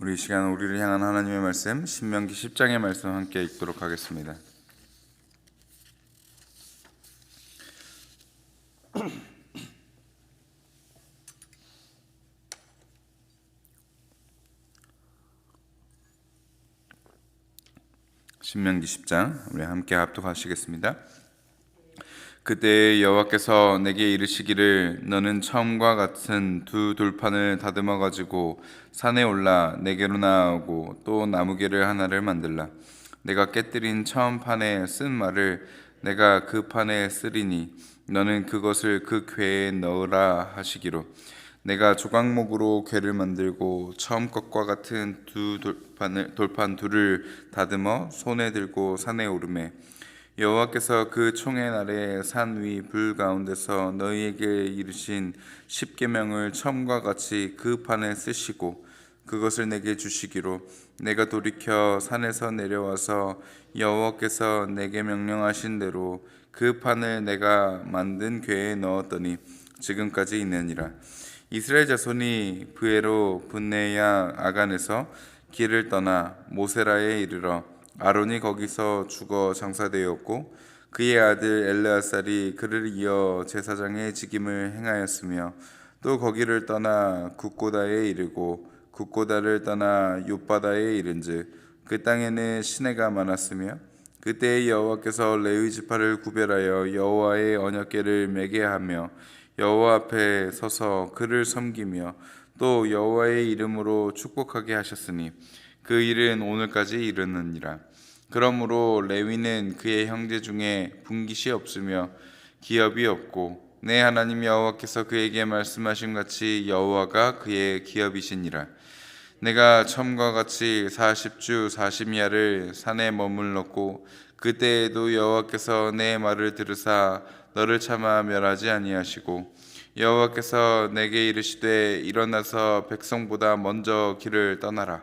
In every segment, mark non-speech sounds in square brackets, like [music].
우리 이 시간 우리를 향한 하나님의 말씀 신명기 10장의 말씀 함께 읽도록 하겠습니다. [clears throat] 신명기 10장 우리 함께 합독하시겠습니다. 그때 여호와께서 내게 이르시기를 너는 처음과 같은 두 돌판을 다듬어 가지고 산에 올라 내게로 나오고 또 나무개를 하나를 만들라. 내가 깨뜨린 처음 판에 쓴 말을 내가 그 판에 쓰리니 너는 그것을 그 궤에 넣으라 하시기로. 내가 조각목으로 궤를 만들고 처음 것과 같은 두 돌판을 돌판 둘을 다듬어 손에 들고 산에 오르매 여호와께서 그 총의 날에 산 위 불 가운데서 너희에게 이르신 십계명을 처음과 같이 그 판에 쓰시고 그것을 내게 주시기로 내가 돌이켜 산에서 내려와서 여호와께서 내게 명령하신 대로 그 판을 내가 만든 궤에 넣었더니 지금까지 있느니라. 이스라엘 자손이 브에로 분네야 아간에서 길을 떠나 모세라에 이르러 아론이 거기서 죽어 장사되었고 그의 아들 엘르아살이 그를 이어 제사장의 직임을 행하였으며 또 거기를 떠나 국고다에 이르고 국고다를 떠나 욥바다에 이른즉 그 땅에는 시내가 많았으며 그때 여호와께서 레위 지파를 구별하여 여호와의 언약궤를 매게 하며 여호와 앞에 서서 그를 섬기며 또 여호와의 이름으로 축복하게 하셨으니 그 일은 오늘까지 이르느니라. 그러므로 레위는 그의 형제 중에 분깃이 없으며 기업이 없고 내 하나님 여호와께서 그에게 말씀하신 같이 여호와가 그의 기업이시니라. 내가 처음과 같이 40주 40야를 산에 머물렀고 그때에도 여호와께서 내 말을 들으사 너를 참아 멸하지 아니하시고 여호와께서 내게 이르시되 일어나서 백성보다 먼저 길을 떠나라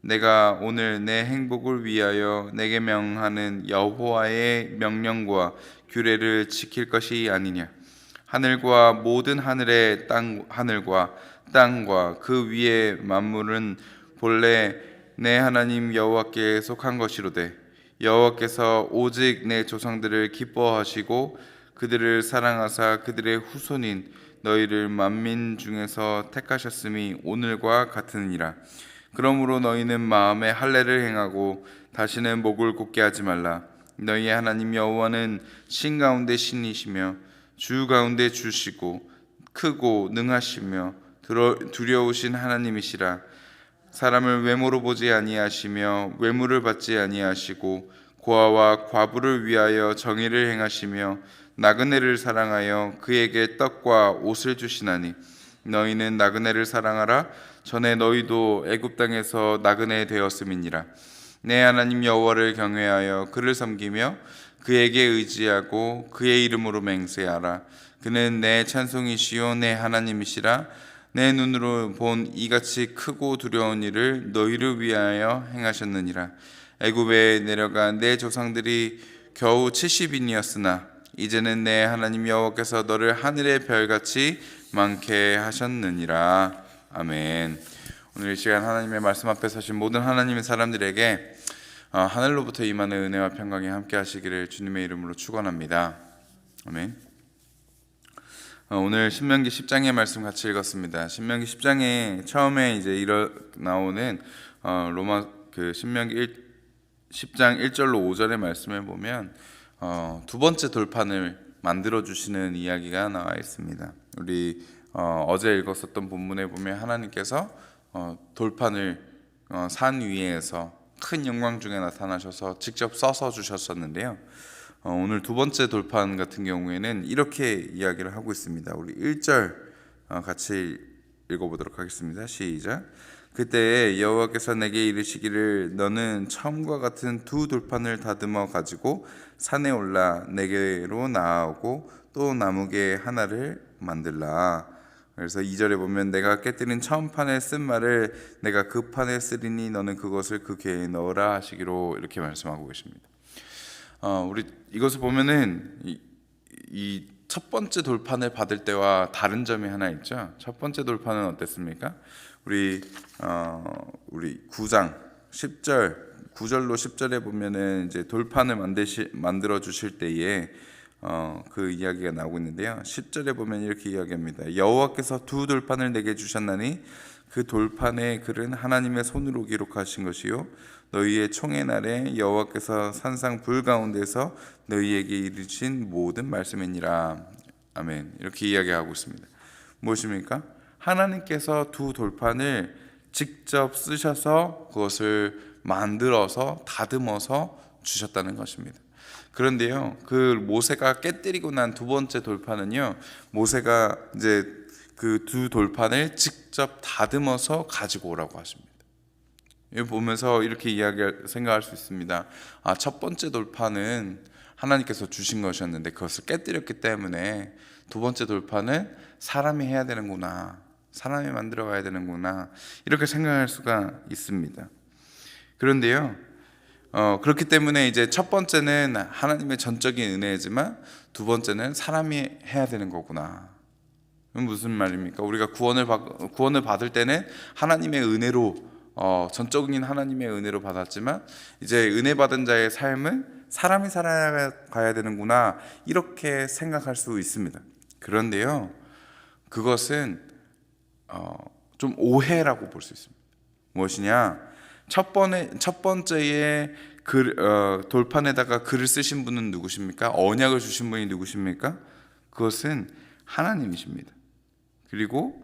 내가 오늘 내 행복을 위하여 내게 명하는 여호와의 명령과 규례를 지킬 것이 아니냐 하늘과 모든 하늘의 땅 하늘과 땅과 그 위의 만물은 본래 내 하나님 여호와께 속한 것이로되 여호와께서 오직 내 조상들을 기뻐하시고 그들을 사랑하사 그들의 후손인 너희를 만민 중에서 택하셨음이 오늘과 같으니라. 그러므로 너희는 마음에 할례를 행하고 다시는 목을 곧게 하지 말라. 너희의 하나님 여호와는 신 가운데 신이시며 주 가운데 주시고 크고 능하시며 두려우신 하나님이시라. 사람을 외모로 보지 아니하시며 외모를 받지 아니하시고 고아와 과부를 위하여 정의를 행하시며 나그네를 사랑하여 그에게 떡과 옷을 주시나니 너희는 나그네를 사랑하라 전에 너희도 애굽 땅에서 나그네 되었음이니라. 내 하나님 여호와를 경외하여 그를 섬기며 그에게 의지하고 그의 이름으로 맹세하라. 그는 내 찬송이시요 내 하나님이시라. 내 눈으로 본 이같이 크고 두려운 일을 너희를 위하여 행하셨느니라. 애굽에 내려간 내 조상들이 겨우 70인이었으나 이제는 내 하나님 여호와께서 너를 하늘의 별같이 많게 하셨느니라 아멘. 오늘 이 시간 하나님의 말씀 앞에 서신 모든 하나님의 사람들에게 어, 하늘로부터 임하는 은혜와 평강이 함께 하시기를 주님의 이름으로 축원합니다. 아멘. 어, 오늘 신명기 10장의 말씀 같이 읽었습니다. 신명기 10장에 처음에 이제 일어 나오는 어, 로마 그 신명기 1, 10장 1절로 5절의 말씀을 보면 어, 두 번째 돌판을 만들어 주시는 이야기가 나와 있습니다. 우리 어, 제 읽었었던 본문에 보면 하나님께서 어, 돌판을 어, 산 위에서 큰 영광 중에 나타나셔서 직접 써서 주셨었는데요. 어, 오늘 두 번째 돌판 같은 경우에는 이렇게 이야기를 하고 있습니다. 우리 1절 어, 같이 읽어보도록 하겠습니다. 시작. 그때 여호와께서 내게 이르시기를 너는 처음과 같은 두 돌판을 다듬어 가지고 산에 올라 내게로 나아오고 또 나무개 하나를 만들라. 그래서 2절에 보면 내가 깨뜨린 처음 판에 쓴 말을 내가 그 판에 쓰리니 너는 그것을 그 궤에 넣으라 하시기로 이렇게 말씀하고 계십니다. 어, 우리 이것을 보면은 이첫 번째 돌판을 받을 때와 다른 점이 하나 있죠. 첫 번째 돌판은 어땠습니까? 우리 어, 우리 9장 10절 9절로 10절에 보면은 이제 돌판을 만드시 만들어 주실 때에 어, 그 이야기가 나오고 있는데요. 10절에 보면 이렇게 이야기합니다. 여호와께서 두 돌판을 내게 주셨나니 그 돌판의 글은 하나님의 손으로 기록하신 것이요 너희의 총의 날에 여호와께서 산상 불 가운데서 너희에게 이르신 모든 말씀이니라. 아멘. 이렇게 이야기하고 있습니다. 무엇입니까? 하나님께서 두 돌판을 직접 쓰셔서 그것을 만들어서 다듬어서 주셨다는 것입니다. 그런데요, 그 모세가 깨뜨리고 난 두 번째 돌판은요, 모세가 이제 그 두 돌판을 직접 다듬어서 가지고 오라고 하십니다. 이 보면서 이렇게 이야기 생각할 수 있습니다. 아, 첫 번째 돌판은 하나님께서 주신 것이었는데 그것을 깨뜨렸기 때문에 두 번째 돌판은 사람이 해야 되는구나. 사람이 만들어 가야 되는구나. 이렇게 생각할 수가 있습니다. 그런데요. 어, 그렇기 때문에 이제 첫 번째는 하나님의 전적인 은혜지만 두 번째는 사람이 해야 되는 거구나. 무슨 말입니까? 우리가 구원을 받, 구원을 받을 때는 하나님의 은혜로 어, 전적인 하나님의 은혜로 받았지만 이제 은혜 받은 자의 삶은 사람이 살아가야 되는구나 이렇게 생각할 수 있습니다. 그런데요, 그것은 어, 좀 오해라고 볼 수 있습니다. 무엇이냐? 첫 번에 첫 번째에 글, 어, 돌판에다가 글을 쓰신 분은 누구십니까? 언약을 주신 분이 누구십니까? 그것은 하나님이십니다. 그리고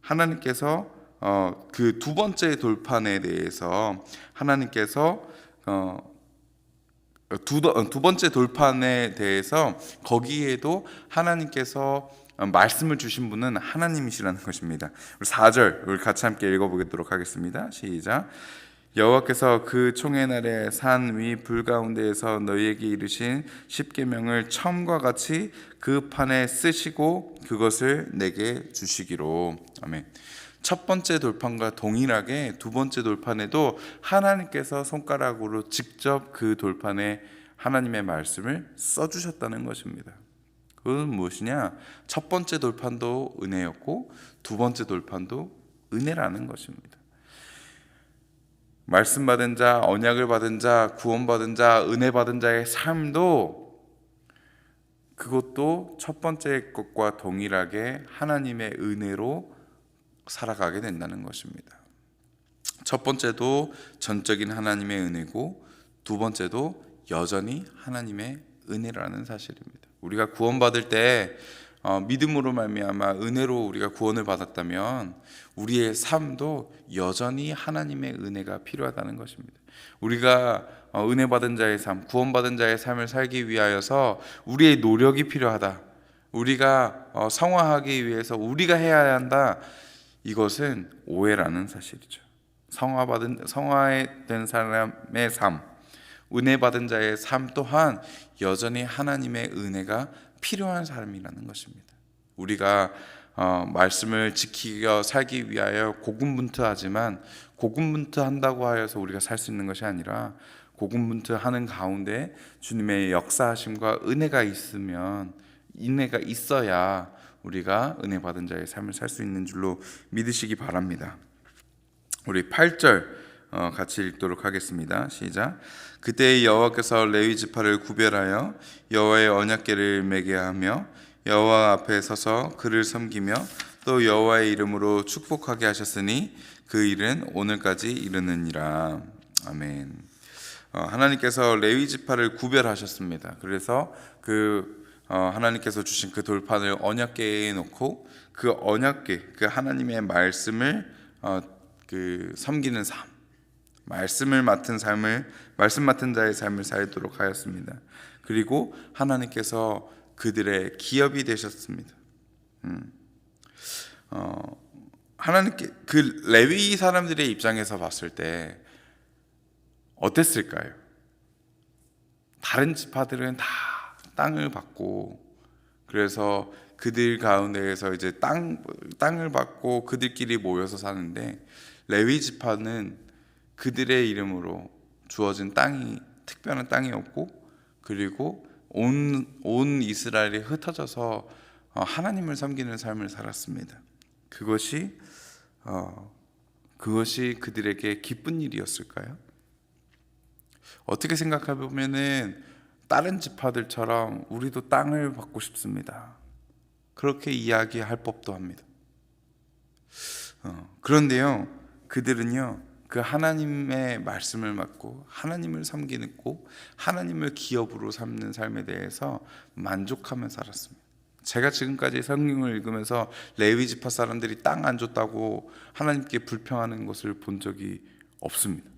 하나님께서 어, 그 두 번째 돌판에 대해서 하나님께서 어, 두, 두 번째 돌판에 대해서 거기에도 하나님께서 말씀을 주신 분은 하나님이시라는 것입니다. 우리 4절 우리 같이 함께 읽어보도록 하겠습니다. 시작. 여호와께서 그 총의 날에 산 위 불 가운데에서 너희에게 이르신 십계명을 처음과 같이 그 판에 쓰시고 그것을 내게 주시기로 아멘. 첫 번째 돌판과 동일하게 두 번째 돌판에도 하나님께서 손가락으로 직접 그 돌판에 하나님의 말씀을 써주셨다는 것입니다. 그건 무엇이냐? 첫 번째 돌판도 은혜였고 두 번째 돌판도 은혜라는 것입니다. 말씀 받은 자, 언약을 받은 자, 구원 받은 자, 은혜 받은 자의 삶도 그것도 첫 번째 것과 동일하게 하나님의 은혜로 살아가게 된다는 것입니다. 첫 번째도 전적인 하나님의 은혜고 두 번째도 여전히 하나님의 은혜라는 사실입니다. 우리가 구원받을 때 어, 믿음으로 말미암아 은혜로 우리가 구원을 받았다면 우리의 삶도 여전히 하나님의 은혜가 필요하다는 것입니다. 우리가 어, 은혜 받은 자의 삶, 구원 받은 자의 삶을 살기 위하여서 우리의 노력이 필요하다. 우리가 어, 성화하기 위해서 우리가 해야 한다. 이것은 오해라는 사실이죠. 성화 받은 성화된 사람의 삶, 은혜 받은 자의 삶 또한 여전히 하나님의 은혜가 필요한 사람이라는 것입니다. 우리가 어, 말씀을 지키며 살기 위하여 고군분투하지만 고군분투한다고 하여서 우리가 살 수 있는 것이 아니라 고군분투하는 가운데 주님의 역사하심과 은혜가 있으면 은혜가 있어야 우리가 은혜 받은 자의 삶을 살 수 있는 줄로 믿으시기 바랍니다. 우리 8절 어, 같이 읽도록 하겠습니다. 시작. 그때 여호와께서 레위 지파를 구별하여 여호와의 언약궤를 매게 하며 여호와 앞에 서서 그를 섬기며 또 여호와의 이름으로 축복하게 하셨으니 그 일은 오늘까지 이르느니라. 아멘. 어, 하나님께서 레위 지파를 구별하셨습니다. 그래서 그 어, 하나님께서 주신 그 돌판을 언약궤에 놓고 그 언약궤, 그 하나님의 말씀을 어, 그 섬기는 삶, 말씀을 맡은 삶을 말씀 맡은 자의 삶을 살도록 하였습니다. 그리고 하나님께서 그들의 기업이 되셨습니다. 음. 어, 하나님께 그 레위 사람들의 입장에서 봤을 때 어땠을까요? 다른 지파들은 다 땅을 받고 그래서 그들 가운데에서 이제 땅 땅을 받고 그들끼리 모여서 사는데 레위 지파는 그들의 이름으로 주어진 땅이 특별한 땅이었고 그리고 온, 온 이스라엘이 흩어져서 어, 하나님을 섬기는 삶을 살았습니다. 그것이 어, 그것이 그들에게 기쁜 일이었을까요? 어떻게 생각해 보면은 다른 지파들처럼 우리도 땅을 받고 싶습니다. 그렇게 이야기할 법도 합니다. 어, 그런데요, 그들은요, 그 하나님의 말씀을 맡고 하나님을 섬기고 하나님을 기업으로 삼는 삶에 대해서 만족하며 살았습니다. 제가 지금까지 성경을 읽으면서 레위 지파 사람들이 땅 안 줬다고 하나님께 불평하는 것을 본 적이 없습니다.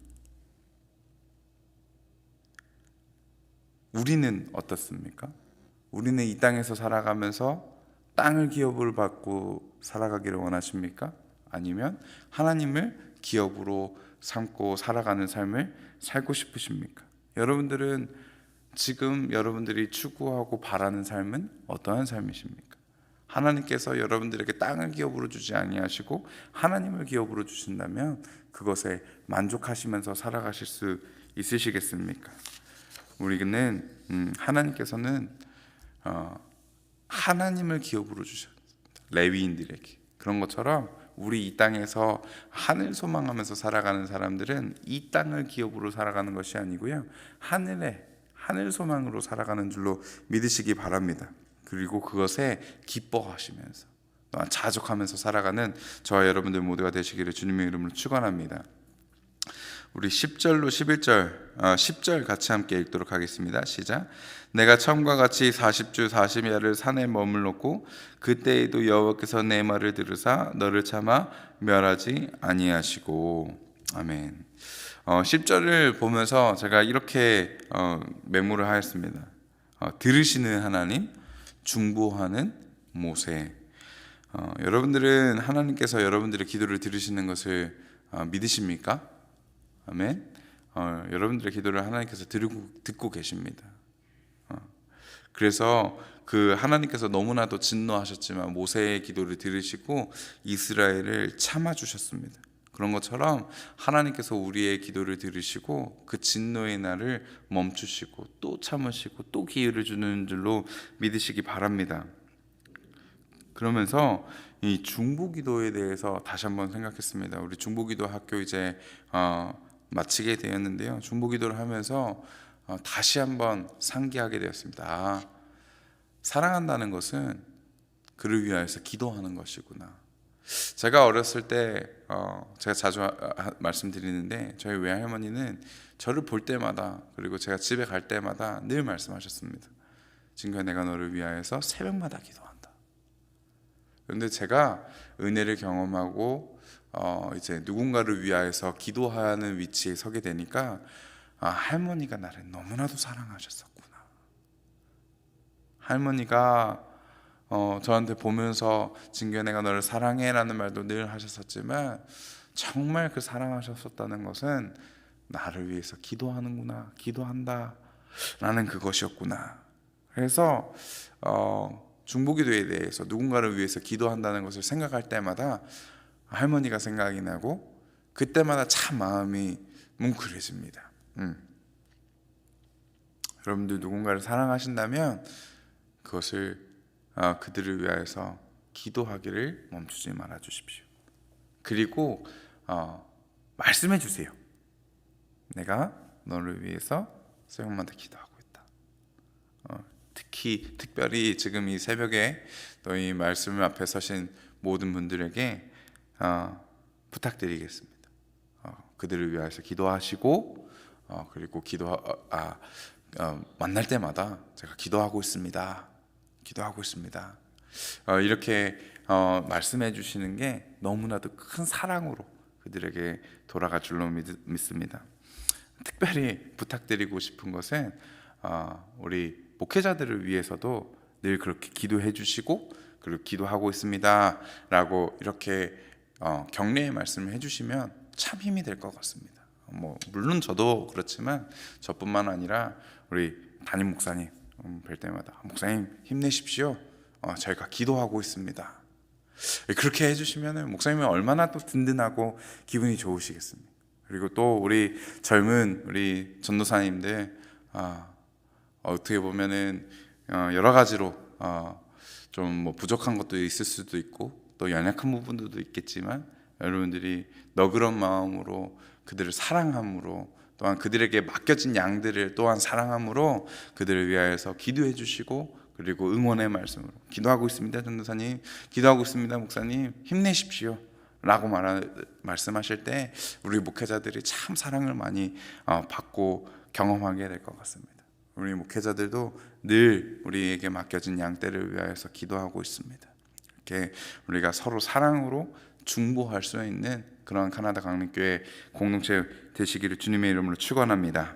우리는 어떻습니까? 우리는 이 땅에서 살아가면서 땅을 기업으로 받고 살아가기를 원하십니까? 아니면 하나님을 기업으로 삼고 살아가는 삶을 살고 싶으십니까? 여러분들은 지금 여러분들이 추구하고 바라는 삶은 어떠한 삶이십니까? 하나님께서 여러분들에게 땅을 기업으로 주지 아니하시고 하나님을 기업으로 주신다면 그것에 만족하시면서 살아가실 수 있으시겠습니까? 우리는 음, 하나님께서는 어, 하나님을 기업으로 주셨습니다. 레위인들에게 그런 것처럼 우리 이 땅에서 하늘 소망하면서 살아가는 사람들은 이 땅을 기업으로 살아가는 것이 아니고요 하늘에 하늘 소망으로 살아가는 줄로 믿으시기 바랍니다. 그리고 그것에 기뻐하시면서 자족하면서 살아가는 저와 여러분들 모두가 되시기를 주님의 이름으로 축원합니다. 우리 10절로 11절, 어, 10절 같이 함께 읽도록 하겠습니다. 시작. 내가 처음과 같이 40주 40야를 산에 머물렀고 그때에도 여호와께서 내 말을 들으사 너를 참아 멸하지 아니하시고 아멘. 어, 10절을 보면서 제가 이렇게 어, 메모를 하였습니다. 어, 들으시는 하나님, 중보하는 모세. 어, 여러분들은 하나님께서 여러분들의 기도를 들으시는 것을 어, 믿으십니까? 아멘. 어, 여러분들의 기도를 하나님께서 들고, 듣고 계십니다. 어, 그래서 그 하나님께서 너무나도 진노하셨지만 모세의 기도를 들으시고 이스라엘을 참아 주셨습니다. 그런 것처럼 하나님께서 우리의 기도를 들으시고 그 진노의 날을 멈추시고 또 참으시고 또 기회를 주는 줄로 믿으시기 바랍니다. 그러면서 이 중보기도에 대해서 다시 한번 생각했습니다. 우리 중보기도 학교 이제 어, 마치게 되었는데요. 중보기도를 하면서 어, 다시 한번 상기하게 되었습니다. 아, 사랑한다는 것은 그를 위하여서 기도하는 것이구나. 제가 어렸을 때 어, 제가 자주 하, 하, 말씀드리는데 저희 외할머니는 저를 볼 때마다 그리고 제가 집에 갈 때마다 늘 말씀하셨습니다. 진규야 내가 너를 위하여서 새벽마다 기도한다. 그런데 제가 은혜를 경험하고 어, 이제 누군가를 위하여서 기도하는 위치에 서게 되니까 아, 할머니가 나를 너무나도 사랑하셨었구나. 할머니가 어, 저한테 보면서 내가 너를 사랑해라는 말도 늘 하셨었지만 정말 그 사랑하셨었다는 것은 나를 위해서 기도하는구나, 기도한다라는 그것이었구나. 그래서 어, 중보기도에 대해서 누군가를 위해서 기도한다는 것을 생각할 때마다 할머니가 생각이 나고 그때마다 참 마음이 뭉클해집니다. 음. 여러분들 누군가를 사랑하신다면 그것을 어, 그들을 위하여서 기도하기를 멈추지 말아 주십시오. 그리고 어, 말씀해 주세요. 내가 너를 위해서 새벽마다 기도하고 있다. 어, 특히 특별히 지금 이 새벽에 너희 말씀 앞에 서신 모든 분들에게 어, 부탁드리겠습니다. 어, 그들을 위해서 기도하시고 어, 그리고 기도 아, 어, 만날 때마다 제가 기도하고 있습니다. 기도하고 있습니다. 어, 이렇게 어, 말씀해 주시는 게 너무나도 큰 사랑으로 그들에게 돌아갈 줄로 믿, 습니다 특별히 부탁드리고 싶은 것은 어, 우리 목회자들을 위해서도 늘 그렇게 기도해 주시고 그리고 기도하고 있습니다라고 이렇게 어, 격려의 말씀을 해주시면 참 힘이 될 것 같습니다. 뭐 물론 저도 그렇지만 저뿐만 아니라 우리 담임 목사님 음, 뵐 때마다 목사님 힘내십시오. 어, 저희가 기도하고 있습니다. 그렇게 해주시면 목사님이 얼마나 또 든든하고 기분이 좋으시겠습니까? 그리고 또 우리 젊은 우리 전도사님들 아, 어떻게 보면은 어, 여러 가지로 어, 좀뭐 부족한 것도 있을 수도 있고 또 연약한 부분들도 있겠지만 여러분들이 너그러운 마음으로 그들을 사랑함으로 또한 그들에게 맡겨진 양들을 또한 사랑함으로 그들을 위하여서 기도해 주시고 그리고 응원의 말씀으로. 기도하고 있습니다 전도사님. 기도하고 있습니다 목사님. 힘내십시오. 라고 말 말씀하실 때 우리 목회자들이 참 사랑을 많이 어, 받고 경험하게 될 것 같습니다 우리 목회자들도 늘 우리에게 맡겨진 양떼를 위하여서 기도하고 있습니다 이렇게 우리가 서로 사랑으로 중보할 수 있는 그런 카나다 강림교회 공동체 되시기를 주님의 이름으로 축원합니다.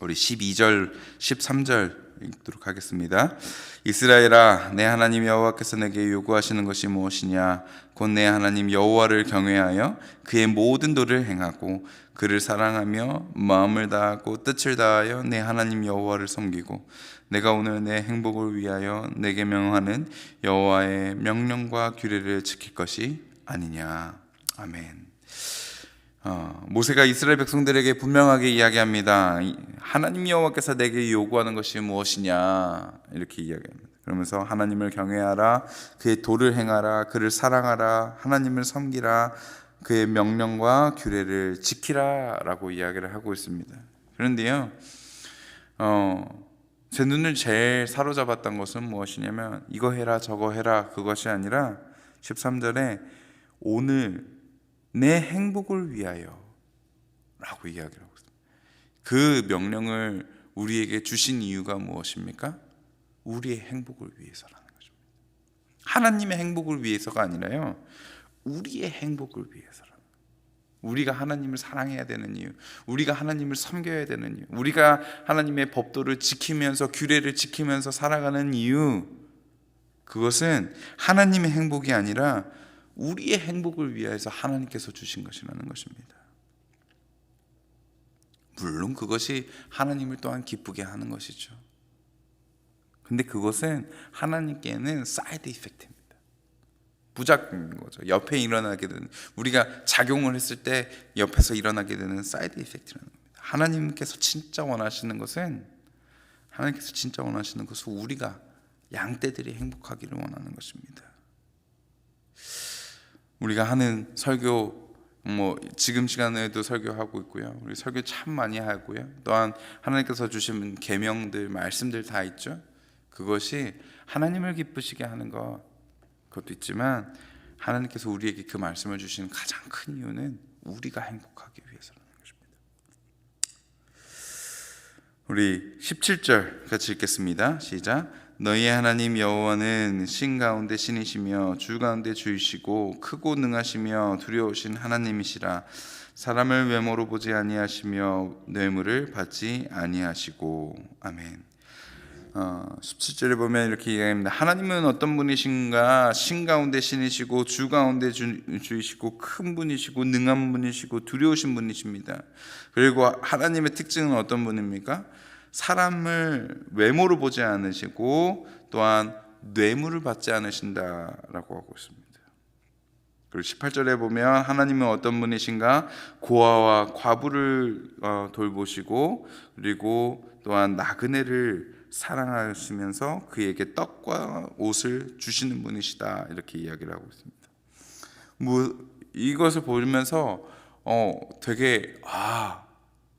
우리 12절, 13절 읽도록 하겠습니다. 이스라엘아, 내 하나님 여호와께서 내게 요구하시는 것이 무엇이냐? 곧 내 하나님 여호와를 경외하여 그의 모든 도를 행하고 그를 사랑하며 마음을 다하고 뜻을 다하여 내 하나님 여호와를 섬기고 내가 오늘 내 행복을 위하여 내게 명하는 여호와의 명령과 규례를 지킬 것이 아니냐. 아멘. 어, 모세가 이스라엘 백성들에게 분명하게 이야기합니다. 하나님 여호와께서 내게 요구하는 것이 무엇이냐 이렇게 이야기합니다. 그러면서 하나님을 경외하라, 그의 도를 행하라, 그를 사랑하라, 하나님을 섬기라, 그의 명령과 규례를 지키라라고 이야기를 하고 있습니다. 그런데요, 어, 제 눈을 제일 사로잡았던 것은 무엇이냐면 이거 해라 저거 해라 그것이 아니라 13절에 오늘 내 행복을 위하여 라고 이야기를 하고 있습니다. 그 명령을 우리에게 주신 이유가 무엇입니까? 우리의 행복을 위해서라는 것입니다. 하나님의 행복을 위해서가 아니라요. 우리의 행복을 위해서라. 우리가 하나님을 사랑해야 되는 이유, 우리가 하나님을 섬겨야 되는 이유, 우리가 하나님의 법도를 지키면서 규례를 지키면서 살아가는 이유, 그것은 하나님의 행복이 아니라 우리의 행복을 위해서 하나님께서 주신 것이라는 것입니다. 물론 그것이 하나님을 또한 기쁘게 하는 것이죠. 근데 그것은 하나님께는 사이드 이펙트입니다. 부작용인 거죠. 옆에 일어나게 되는 우리가 작용을 했을 때 옆에서 일어나게 되는 사이드 이펙트라는 겁니다. 하나님께서 진짜 원하시는 것은 하나님께서 진짜 원하시는 것은 우리가 양떼들이 행복하기를 원하는 것입니다. 우리가 하는 설교 뭐 지금 시간에도 설교하고 있고요. 우리 설교 참 많이 하고요. 또한 하나님께서 주신 계명들 말씀들 다 있죠. 그것이 하나님을 기쁘시게 하는 것 그것도 있지만 하나님께서 우리에게 그 말씀을 주시는 가장 큰 이유는 우리가 행복하기 위해서라는 것입니다. 우리 17절 같이 읽겠습니다. 시작. 너희의 하나님 여호와는 신 가운데 신이시며 주 가운데 주이시고 크고 능하시며 두려우신 하나님이시라 사람을 외모로 보지 아니하시며 뇌물을 받지 아니하시고 아멘. 어, 17절에 보면 이렇게 얘기합니다. 하나님은 어떤 분이신가? 신 가운데 신이시고 주 가운데 주, 주이시고 큰 분이시고 능한 분이시고 두려우신 분이십니다. 그리고 하나님의 특징은 어떤 분입니까? 사람을 외모로 보지 않으시고 또한 뇌물을 받지 않으신다라고 하고 있습니다. 그리고 18절에 보면 하나님은 어떤 분이신가? 고아와 과부를 어, 돌보시고 그리고 또한 나그네를 사랑하시면서 그에게 떡과 옷을 주시는 분이시다 이렇게 이야기를 하고 있습니다. 뭐 이것을 보면서 어 되게 아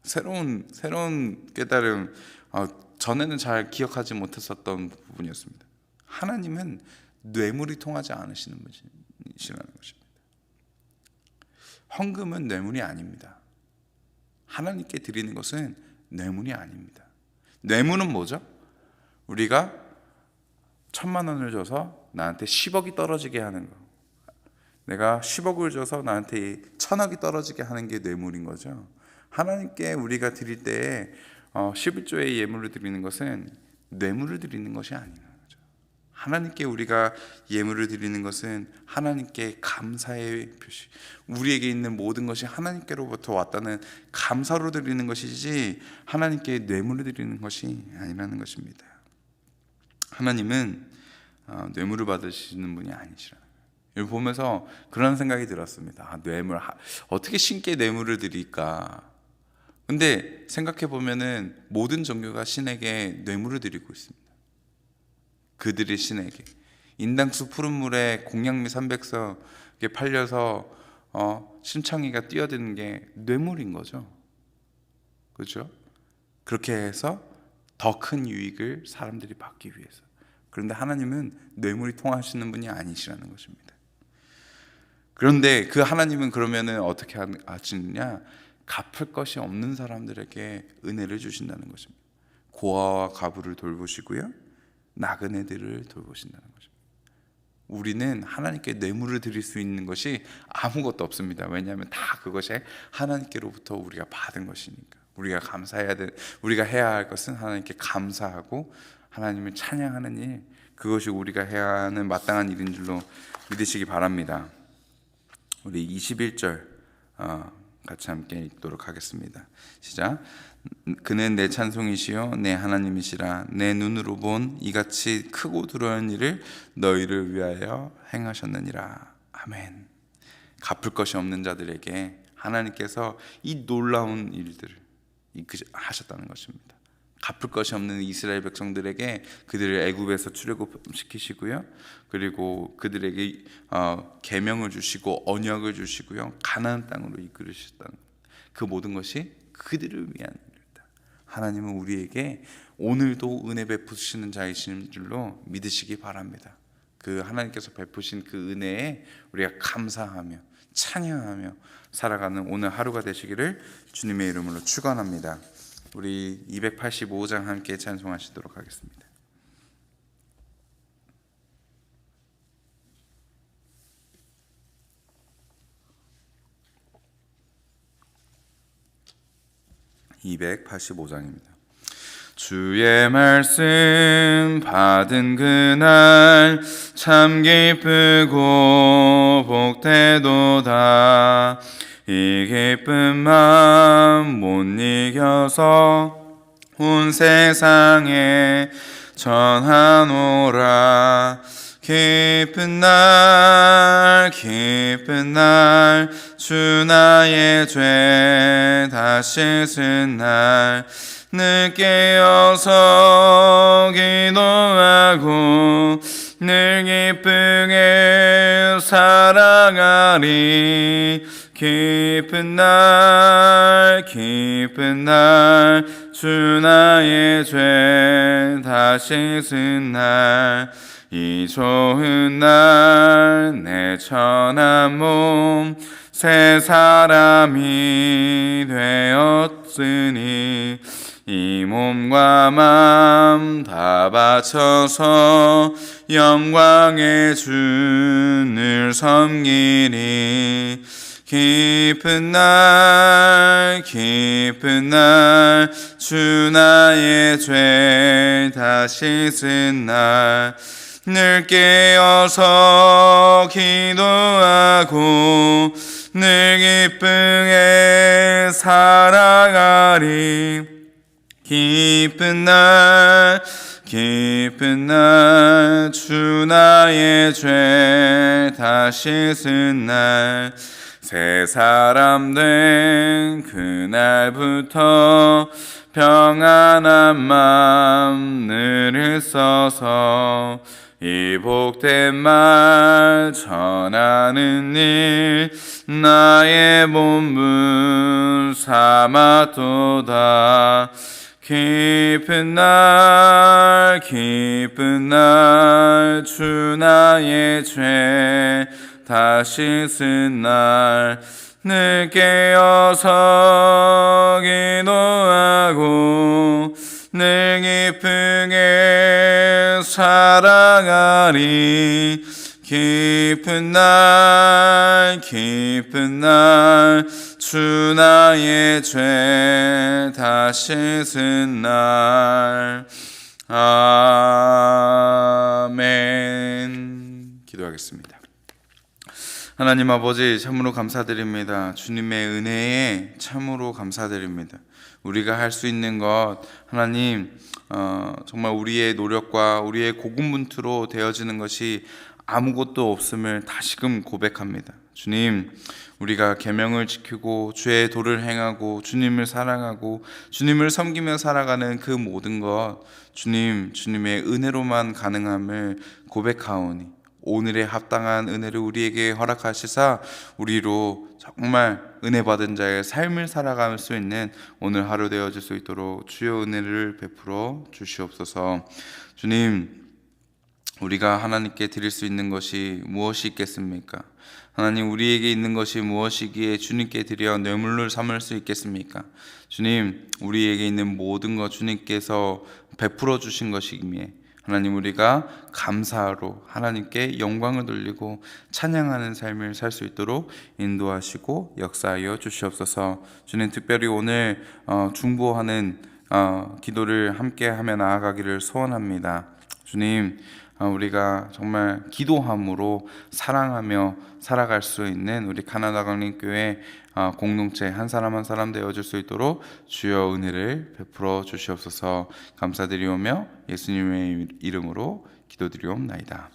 새로운 새로운 깨달음 어, 전에는 잘 기억하지 못했었던 부분이었습니다. 하나님은 뇌물이 통하지 않으시는 분이시라는 것입니다. 헌금은 뇌물이 아닙니다. 하나님께 드리는 것은 뇌물이 아닙니다. 뇌물은 뭐죠? 우리가 천만 원을 줘서 나한테 10억이 떨어지게 하는 거. 내가 10억을 줘서 나한테 천억이 떨어지게 하는 게 뇌물인 거죠. 하나님께 우리가 드릴 때에 11조의 어, 예물을 드리는 것은 뇌물을 드리는 것이 거죠. 하나님께 우리가 예물을 드리는 것은 하나님께 감사의 표시. 우리에게 있는 모든 것이 하나님께로부터 왔다는 감사로 드리는 것이지 하나님께 뇌물을 드리는 것이 아니라는 것입니다. 하나님은 어, 뇌물을 받으시는 분이 아니시라. 이걸 보면서 그런 생각이 들었습니다. 아, 뇌물 어떻게 신께 뇌물을 드릴까? 근데 생각해 보면은 모든 종교가 신에게 뇌물을 드리고 있습니다. 그들의 신에게 인당수 푸른 물에 공양미 300석에 팔려서 어, 심창이가 뛰어드는 게 뇌물인 거죠. 그렇죠? 그렇게 해서 더 큰 유익을 사람들이 받기 위해서. 그런데 하나님은 뇌물이 통하시는 분이 아니시라는 것입니다. 그런데 그 하나님은 그러면은 어떻게 하시느냐? 갚을 것이 없는 사람들에게 은혜를 주신다는 것입니다. 고아와 가부를 돌보시고요. 나그네들을 돌보신다는 것입니다. 우리는 하나님께 뇌물을 드릴 수 있는 것이 아무것도 없습니다. 왜냐하면 다 그것이 하나님께로부터 우리가 받은 것이니까. 우리가 감사해야 될, 우리가 해야 할 것은 하나님께 감사하고 하나님을 찬양하는 일, 그것이 우리가 해야 하는 마땅한 일인 줄로 믿으시기 바랍니다. 우리 21절 어, 같이 함께 읽도록 하겠습니다. 시작. 그는 내 찬송이시요 내 하나님이시라 내 눈으로 본 이같이 크고 두려운 일을 너희를 위하여 행하셨느니라 아멘 갚을 것이 없는 자들에게 하나님께서 이 놀라운 일들을 하셨다는 것입니다 갚을 것이 없는 이스라엘 백성들에게 그들을 애굽에서 출애굽시키시고요 그리고 그들에게 어, 계명을 주시고 언약을 주시고요 가나안 땅으로 이끌으셨다는 그 모든 것이 그들을 위한 하나님은 우리에게 오늘도 은혜 베푸시는 자이신 줄로 믿으시기 바랍니다. 그 하나님께서 베푸신 그 은혜에 우리가 감사하며 찬양하며 살아가는 오늘 하루가 되시기를 주님의 이름으로 축원합니다. 우리 285장 함께 찬송하시도록 하겠습니다. 285장입니다. 주의 말씀 받은 그날 참 기쁘고 복되도다. 이 기쁜 마음 못 이겨서 온 세상에 전하노라 기쁜 날 기쁜 날주 나의 죄 다시 쓴날 늘 깨어서 기도하고 늘 기쁘게 살아가리. 기쁜 날 기쁜 날주 나의 죄 다시 쓴날 이 좋은 날 내 천한 몸 새 사람이 되었으니 이 몸과 마음 다 바쳐서 영광의 주를 섬기리 기쁜 날 기쁜 날주 나의 죄 다시 쓴날 늘 깨어서 기도하고 늘 기쁘게 살아가리. 기쁜 날 기쁜 날 주 나의 죄 다시 쓴날 새 사람 된 그날부터 평안한 마음 늘 써서 이 복된 말 전하는 일 나의 본분 삼았도다. 기쁜 날 기쁜 날주 나의 죄 다시 쓴날늘 깨어서 기도하고 능히 평에 사랑하리. 깊은 날 깊은 날 주 나의 죄 다시는 날. 아멘. 기도하겠습니다. 하나님 아버지 참으로 감사드립니다. 주님의 은혜에 참으로 감사드립니다. 우리가 할 수 있는 것 하나님 어, 정말 우리의 노력과 우리의 고군분투로 되어지는 것이 아무것도 없음을 다시금 고백합니다. 주님, 우리가 계명을 지키고 주의 도를 행하고 주님을 사랑하고 주님을 섬기며 살아가는 그 모든 것 주님, 주님의 은혜로만 가능함을 고백하오니 오늘의 합당한 은혜를 우리에게 허락하시사 우리로 정말 은혜 받은 자의 삶을 살아갈 수 있는 오늘 하루 되어질 수 있도록 주의 은혜를 베풀어 주시옵소서. 주님, 우리가 하나님께 드릴 수 있는 것이 무엇이 있겠습니까? 하나님 우리에게 있는 것이 무엇이기에 주님께 드려 뇌물을 삼을 수 있겠습니까? 주님 우리에게 있는 모든 것 주님께서 베풀어 주신 것이기에 하나님 우리가 감사로 하나님께 영광을 돌리고 찬양하는 삶을 살 수 있도록 인도하시고 역사하여 주시옵소서. 주님 특별히 오늘 어, 중보하는 어, 기도를 함께 하며 나아가기를 소원합니다. 주님 어, 우리가 정말 기도함으로 사랑하며 살아갈 수 있는 우리 가나다 강림교회 어, 공동체 한 사람 한 사람 되어줄 수 있도록 주여 은혜를 베풀어 주시옵소서 감사드리오며 예수님의 이름으로 기도드리옵나이다.